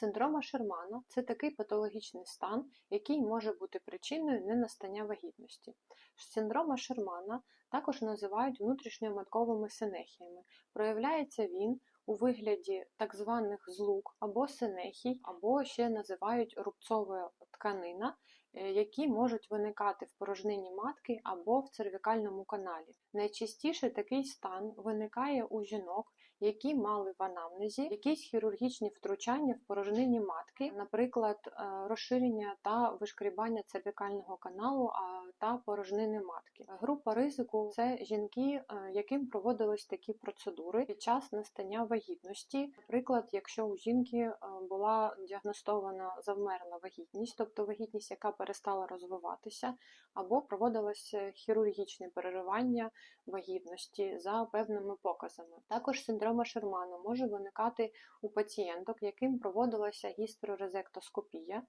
Синдрома Шермана це такий патологічний стан, який може бути причиною ненастання вагітності. Синдрома Шермана також називають внутрішньоматковими синехіями. Проявляється він у вигляді так званих злук або синехій, або ще називають рубцова тканина, е, які можуть виникати в порожнині матки або в цервікальному каналі. Найчастіше такий стан виникає у жінок, які мали в анамнезі якісь хірургічні втручання в порожнині матки, наприклад, е, розширення та вишкрібання цервікального каналу та порожнини матки. Група ризику це жінки, е, яким проводились такі процедури під час настання вагітності. Наприклад, якщо у жінки е, була діагностована завмерла вагітність, тобто вагітність, яка перестала розвиватися, або проводилося хірургічне переривання вагітності за певними показами. Також синдрома Шермана може виникати у пацієнток, яким проводилася гістерорезектоскопія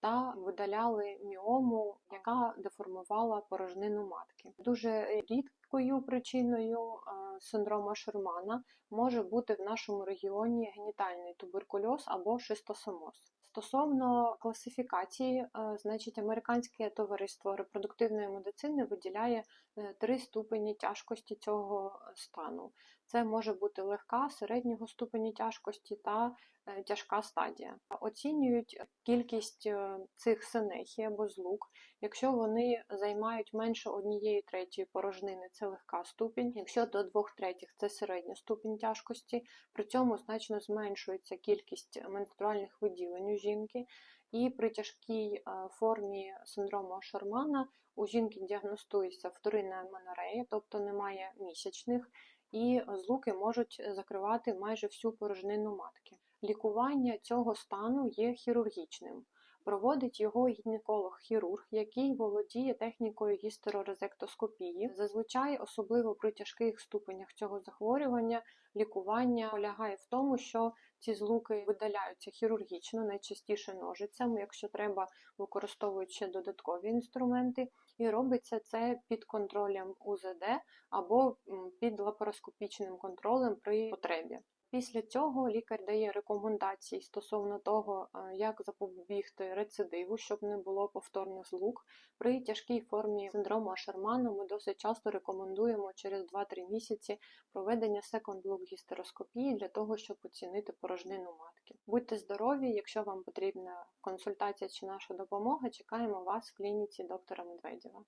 та видаляли міому, яка деформувала порожнину матки. Дуже рідкою причиною е, синдрома Шермана може бути в нашому регіоні генітальний туберкульоз або шистосомоз. Стосовно класифікації, е, значить, американське товариство репродуктивної медицини виділяє е, три ступені тяжкості цього стану. Це може бути легка, середнього ступені тяжкості та е, тяжка стадія. Оцінюють кількість цих синехій або злук. Якщо вони займають менше однієї третьої порожнини, це легка ступінь. Якщо до двох третіх це середня ступінь тяжкості, при цьому значно зменшується кількість менструальних виділень у жінки. І при тяжкій формі синдрому Шармана у жінки діагностується вторинна менорея, тобто немає місячних, і злуки можуть закривати майже всю порожнину матки. Лікування цього стану є хірургічним. Проводить його гінеколог-хірург, який володіє технікою гістерорезектоскопії. Зазвичай, особливо при тяжких ступенях цього захворювання, лікування полягає в тому, що ці злуки видаляються хірургічно, найчастіше ножицями, якщо треба, використовують ще додаткові інструменти, і робиться це під контролем УЗД або під лапароскопічним контролем при потребі. Після цього лікар дає рекомендації стосовно того, е, як запобігти рецидиву, щоб не було повторних злук. При тяжкій формі синдрому Ашермана ми досить часто рекомендуємо через 2-3 місяці проведення секонд-лук гістероскопії для того, щоб оцінити порожнину матки. Будьте здорові! Якщо вам потрібна консультація чи наша допомога, чекаємо вас в клініці доктора Медведєва.